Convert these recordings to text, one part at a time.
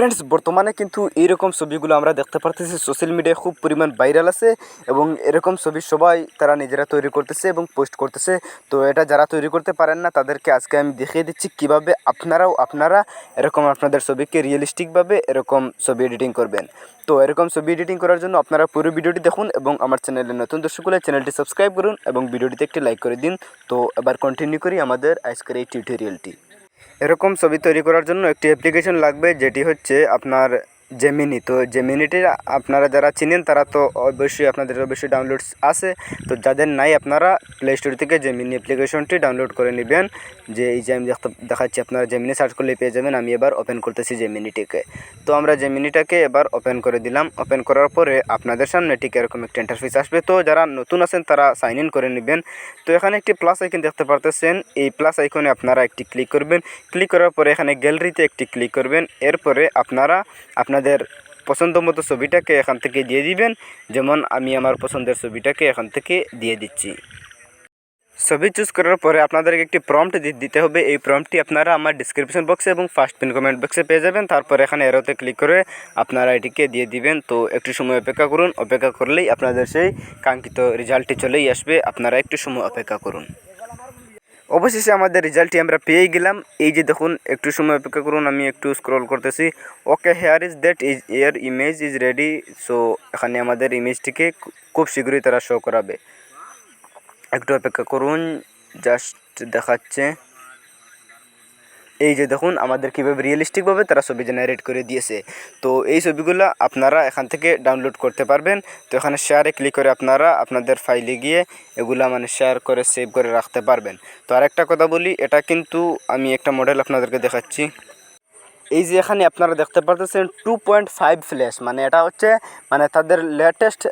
Friends বর্তমানে কিন্তু এইরকম ছবিগুলো আমরা দেখতে পারতেছি। সোশ্যাল মিডিয়ায় খুব পরিমাণ ভাইরাল আছে এবং এরকম ছবি সবাই তারা নিজেরা তৈরি করতেছে এবং পোস্ট করতেছে। তো এটা যারা তৈরি করতে পারেন না, তাদেরকে আজকে আমি দেখিয়ে দিচ্ছি কীভাবে আপনারাও আপনারা এরকম আপনাদের ছবিকে রিয়েলিস্টিকভাবে এরকম ছবি এডিটিং করবেন। তো এরকম ছবি এডিটিং করার জন্য আপনারা পুরো ভিডিওটি দেখুন এবং আমার চ্যানেলে নতুন দর্শক হলে চ্যানেলটি সাবস্ক্রাইব করুন এবং ভিডিওটিতে একটি লাইক করে দিন। তো এবার কন্টিনিউ করি আমাদের আজকের এই টিউটোরিয়ালটি এরকম ছবি তৈরি করার জন্য একটি অ্যাপ্লিকেশন লাগবে যেটি হচ্ছে আপনার জেমিনি তো জেমিনিটি আপনারা যারা চিনেন, তারা তো অবশ্যই আপনাদের অবশ্যই ডাউনলোডস আছে। তো যাদের নাই, আপনারা প্লে স্টোর থেকে জেমিনি অ্যাপ্লিকেশনটি ডাউনলোড করে নেবেন। যে এই যে আমি দেখাচ্ছি, আপনারা জেমিনি সার্চ করলে পেয়ে যাবেন। আমি এবার ওপেন করতেছি জেমিনিটিকে তো আমরা জেমিনিটাকে এবার ওপেন করে দিলাম। ওপেন করার পরে আপনাদের সামনে ঠিক এরকম একটা ইন্টারফেস আসবে। তো যারা নতুন আছেন, তারা সাইন ইন করে নেবেন। তো এখানে একটি প্লাস আইকন দেখতে পারতেছেন। এই প্লাস আইকনে আপনারা একটি ক্লিক করবেন। ক্লিক করার পরে এখানে গ্যালারিতে একটি ক্লিক করবেন। এরপরে আপনারা আপনাদের পছন্দ মতো ছবিটাকে এখান থেকে দিয়ে দিবেন। যেমন আমি আমার পছন্দের ছবিটাকে এখান থেকে দিয়ে দিচ্ছি। ছবি চুজ করার পরে আপনাদেরকে একটি প্রম্পট দিতে হবে। এই প্রম্পটটি আপনারা আমার ডিসক্রিপশন বক্সে এবং ফার্স্ট পিন কমেন্ট বক্সে পেয়ে যাবেন। তারপর এখানে এরোতে ক্লিক করে আপনারা এটিকে দিয়ে দিবেন। তো একটু সময় অপেক্ষা করুন। অপেক্ষা করলেই আপনাদের সেই কাঙ্ক্ষিত রেজাল্টটি চলেই আসবে। আপনারা একটু সময় অপেক্ষা করুন। অবশেষে আমাদের রেজাল্টটি আমরা পেয়ে গেলাম। এই যে দেখুন, একটু সময় অপেক্ষা করুন, আমি একটু স্ক্রল করতেছি। Okay here is that is air image is ready so এখানে আমাদের ইমেজটিকে খুব শীঘ্রই তারা শো করাবে। একটু অপেক্ষা করুন জাস্ট দেখাচ্ছে। এই যে দেখুন, আমাদের কীভাবে রিয়েলিস্টিকভাবে তারা ছবি জেনারেট করে দিয়েছে। তো এই ছবিগুলো আপনারা এখান থেকে ডাউনলোড করতে পারবেন। তো এখানে শেয়ারে ক্লিক করে আপনারা আপনাদের ফাইলে গিয়ে এগুলা মানে শেয়ার করে সেভ করে রাখতে পারবেন। তো আরেকটা কথা বলি, এটা কিন্তু আমি একটা মডেল আপনাদেরকে দেখাচ্ছি। এই যে এখানে আপনারা দেখতে পারতেছেন টু পয়েন্ট ফাইভ ফ্ল্যাশ মানে এটা হচ্ছে মানে তাদের লেটেস্ট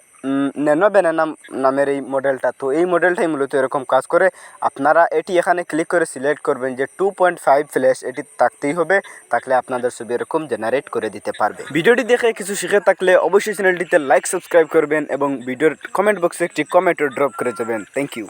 ন্যানো ব্যানানা নামের এই মডেলটা তো এই মডেলটাই মূলত এরকম কাজ করে। আপনারা এটি এখানে ক্লিক করে সিলেক্ট করবেন যে টু পয়েন্ট ফাইভ ফ্ল্যাশ এটি থাকতেই হবে। থাকলে আপনাদের ছবি এরকম জেনারেট করে দিতে পারবে। ভিডিওটি দেখে কিছু শিখে থাকলে অবশ্যই চ্যানেলটিতে লাইক সাবস্ক্রাইব করবেন এবং ভিডিওর কমেন্ট বক্সে একটি কমেন্টও ড্রপ করে যাবেন থ্যাংক ইউ